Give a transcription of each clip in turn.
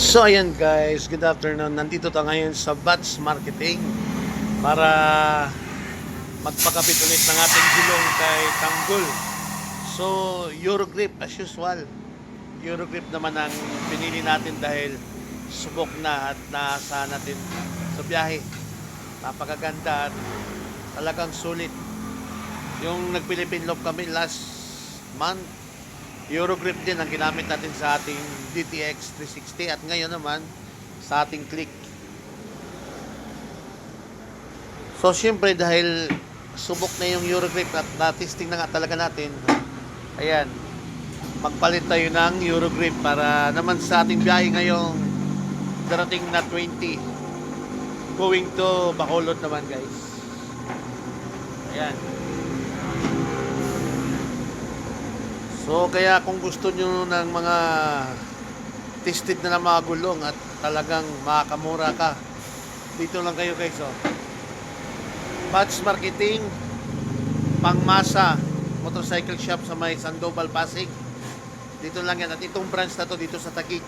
So ayan guys, good afternoon. Nandito tayo ngayon sa Bats Marketing para magpakabit ulit ng ating gulong kay Tanggol. So Eurogrip as usual. Eurogrip naman ang pinili natin dahil subok na at nasa natin sa biyahe. Napakaganda at talagang sulit. Yung nag-Philippine Love kami last month, Eurogrip din ang ginamit natin sa ating DTX 360 at ngayon naman sa ating click. So syempre dahil subok na yung Eurogrip at na-testing na nga talaga natin, ayan, magpalit tayo ng Eurogrip para naman sa ating biyahe ngayong darating na 20 going to Bacolod naman guys. Ayan. So kaya kung gusto nyo ng mga tested na ng mga gulong at talagang makakamura ka, dito lang kayo guys oh. Batch Marketing, Pangmasa, Motorcycle Shop sa may Sandoval, Pasig. Dito lang yan. At itong branch na to dito sa Taguig.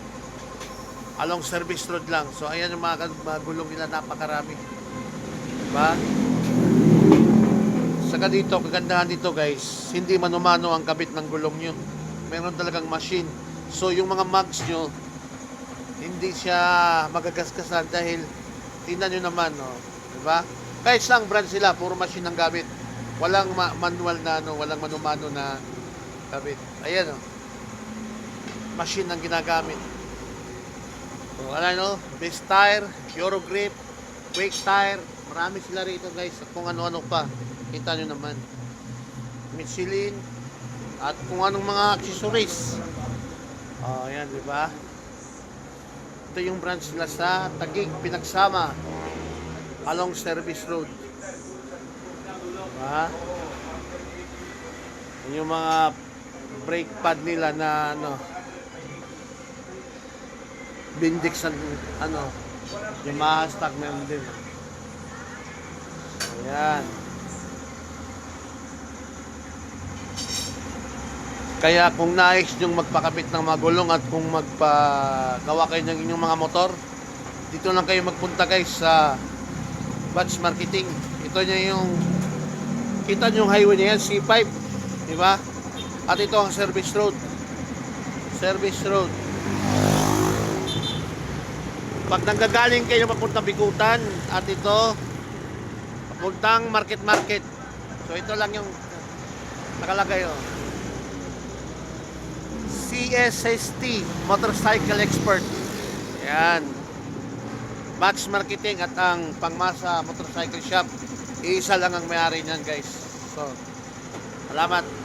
Along Service Road lang. So ayan yung mga, mga gulong nila, napakarami. Diba? Saka dito, kagandahan dito guys, hindi manumano ang kabit ng gulong nyo. Meron talagang machine. So yung mga mugs nyo, hindi siya magagasgasan dahil tingnan nyo naman, no? Diba? Kahit isang brand sila, puro machine ang gamit. Walang ma- manual na, ano, walang manumano na kabit. Ayan, no? Machine ang ginagamit. So, ano, no? Best tire, Eurogrip, Quake tire, marami sila rito guys. Kung ano-ano pa. Kita nyo naman. Michelin. At kung anong mga accessories. Oh, yan, di ba? Ito yung branch nila sa Tagig, Pinagsama. Along Service Road. Diba? Yung mga brake pad nila na ano Bindix ang ano Yamaha stock meron din. Ayan. Kaya kung nais nyong magpakabit ng mga gulong at kung magpagawa kayo ng inyong mga motor, dito lang kayo magpunta guys sa Batch Marketing. Ito niya yung kita niyo yung highway niya yan, C5, di ba? At ito ang service road. Service road. Pag nanggagaling kayo papuntang Bikutan at ito papuntang Market Market. So ito lang yung nakalagay oh. CSST Motorcycle Expert. Yan. Batch Marketing at ang Pangmasa Motorcycle Shop. Isa lang ang may-ari niyan, guys. So, salamat.